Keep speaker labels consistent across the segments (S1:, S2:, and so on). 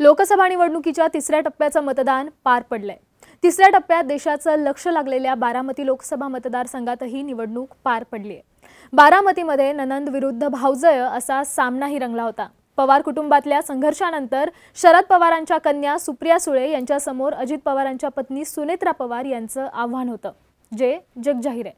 S1: लोकसभा निवडणुकीच्या तिसऱ्या टप्प्याचं मतदान पार पडलंय. तिसऱ्या टप्प्यात देशाचं लक्ष लागलेल्या बारामती लोकसभा मतदारसंघातही निवडणूक पार पडली आहे बारामतीमध्ये ननंद विरुद्ध भावजय असा सामनाही रंगला होता. पवार कुटुंबातल्या संघर्षानंतर शरद पवारांच्या कन्या सुप्रिया सुळे यांच्यासमोर अजित पवारांच्या पत्नी सुनेत्रा पवार यांचं आव्हान होतं जे जगजाहीर आहे.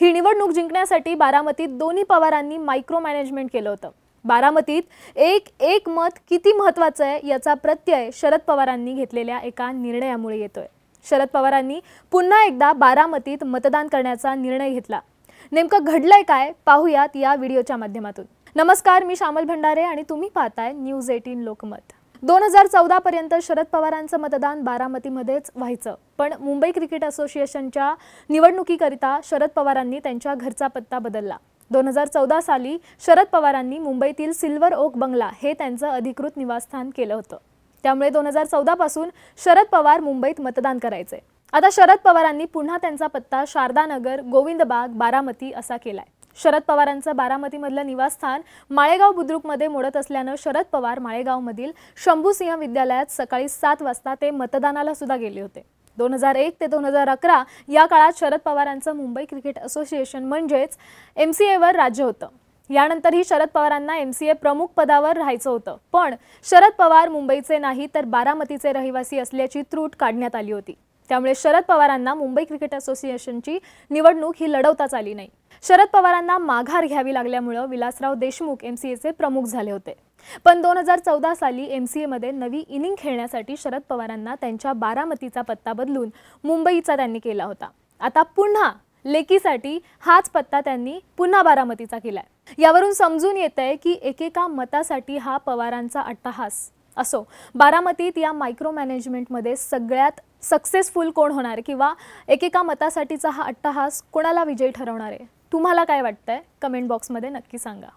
S1: ही निवडणूक जिंकण्यासाठी बारामतीत दोन्ही पवारांनी मायक्रो मॅनेजमेंट केलं होतं. बारामतीत एक एक मत किती महत्वाचं आहे याचा प्रत्यय शरद पवारांनी घेतलेल्या एका निर्णयामुळे येतोय. शरद पवारांनी पुन्हा एकदा बारामतीत मतदान करण्याचा निर्णय घेतला. नेमकं घडलंय काय? पाहूयात या व्हिडिओच्या माध्यमातून. नमस्कार मी श्यामल भंडारे आणि तुम्ही पाहताय न्यूज एटीन लोकमत. दोन हजार चौदा पर्यंत शरद पवारांचं मतदान बारामतीमध्येच व्हायचं. पण मुंबई क्रिकेट असोसिएशनच्या निवडणुकीकरिता शरद पवारांनी त्यांच्या घरचा पत्ता बदलला. दोन हजार चौदा साली शरद पवारांनी मुंबईतील सिल्वर ओक बंगला हे त्यांचं अधिकृत निवासस्थान केलं होतं. त्यामुळे दोन हजार चौदापासून शरद पवार मुंबईत मतदान करायचे. आता शरद पवारांनी पुन्हा त्यांचा पत्ता शारदानगर गोविंदबाग बारामती असा केलाय. शरद पवारांचं बारामतीमधलं निवासस्थान माळेगाव बुद्रुकमध्ये मोडत असल्यानं शरद पवार माळेगावमधील शंभूसिंह विद्यालयात सकाळी सात वाजता ते मतदानाला सुद्धा गेले होते. दोन हजार एक ते दोन हजार अकरा या काळात शरद पवारांचं मुंबई क्रिकेट असोसिएशन म्हणजेच एम सी एवर राज्य होतं. यानंतरही शरद पवारांना एम सी ए प्रमुख पदावर राहायचं होतं. पण शरद पवार मुंबईचे नाही तर बारामतीचे रहिवासी असल्याची त्रूट काढण्यात आली होती. त्यामुळे शरद पवारांना मुंबई क्रिकेट असोसिएशनची निवडणूक ही लढवताच आली नाही. शरद पवारांना माघार घ्यावी लागल्यामुळं विलासराव देशमुख एम सी एचे प्रमुख झाले होते. पण दोन हजार चौदा साली एम सी एमध्ये नवी इनिंग खेळण्यासाठी शरद पवारांना त्यांच्या बारामतीचा पत्ता बदलून मुंबईचा त्यांनी केला होता. आता पुन्हा लेकीसाठी हाच पत्ता त्यांनी पुन्हा बारामतीचा केलाय. यावरून समजून येत आहे की एकेका मतासाठी हा पवारांचा अट्टहास असो. बारामतीत या मायक्रो मॅनेजमेंटमध्ये सगळ्यात सक्सेसफुल कोण होणार किंवा एकेका मतासाठीचा हा अट्टहास कोणाला विजयी ठरवणार आहे? तुम्हाला काय वाटतंय? कमेंट बॉक्समध्ये नक्की सांगा.